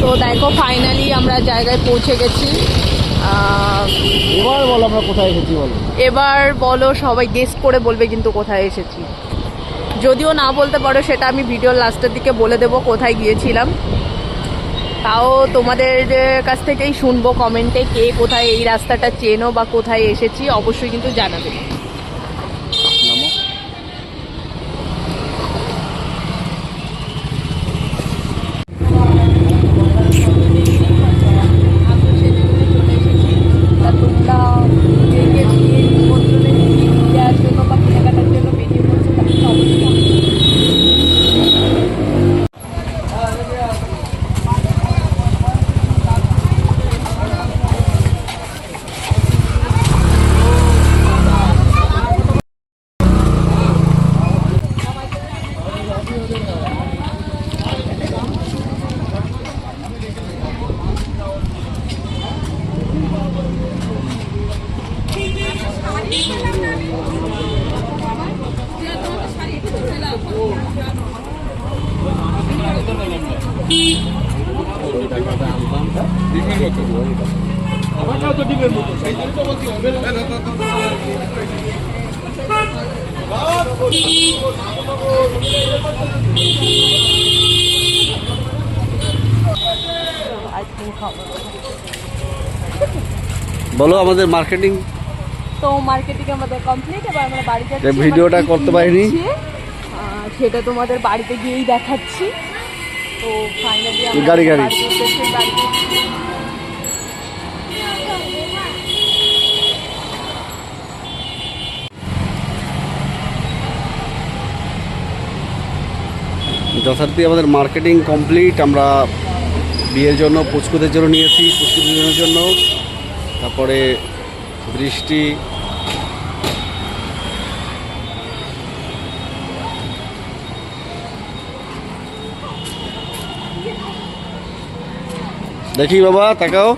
তো দেখো ফাইনালি আমরা জায়গায় পৌঁছে গেছি। এবার বল আমরা কোথায় এসেছি বলো। এবার বলো সবাই গেস্ট করে বলবে কিন্তু কোথায় এসেছি। যদিও না বলতে পারো সেটা আমি ভিডিওর লাস্টের দিকে বলে দেবো কোথায় গিয়েছিলাম। তাও তোমাদের কাছ থেকেই শুনব কমেন্টে কে কোথায় এই রাস্তাটা চেনো বা কোথায় এসেছি অবশ্যই কিন্তু জানাবে। বলো আমাদের মার্কেটিং তো মার্কেটিং আমাদের কমপ্লিট এবার আমরা বাড়ি যাচ্ছি ভিডিওটা করতে পারিনি। সেটা তোমাদের বাড়িতে গিয়েই দেখাচ্ছি তো ফাইনালি গাড়ি, গাড়ি। যথার্থই আমাদের মার্কেটিং কমপ্লিট আমরা বিয়ের জন্য পুচকুদের জন্য নিয়েছি পুচকুদের জন্য তারপরে বৃষ্টি। দেখি বাবা তাকাও।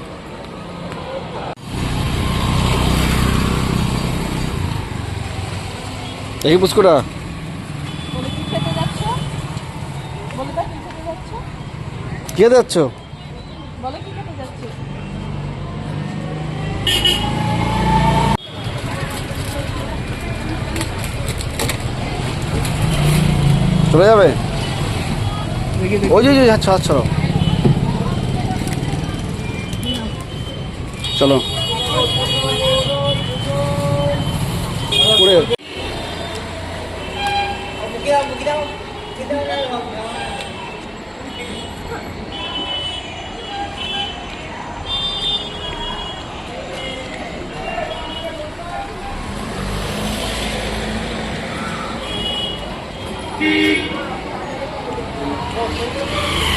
দেখি পুচকুটা বলে কি যাচ্ছ? বলে কি খেতে যাচ্ছ কে যাচ্ছ বলে কি খেতে যাচ্ছ চলে যাবে? ওই যে আচ্ছা আচ্ছা চলো। Thank you.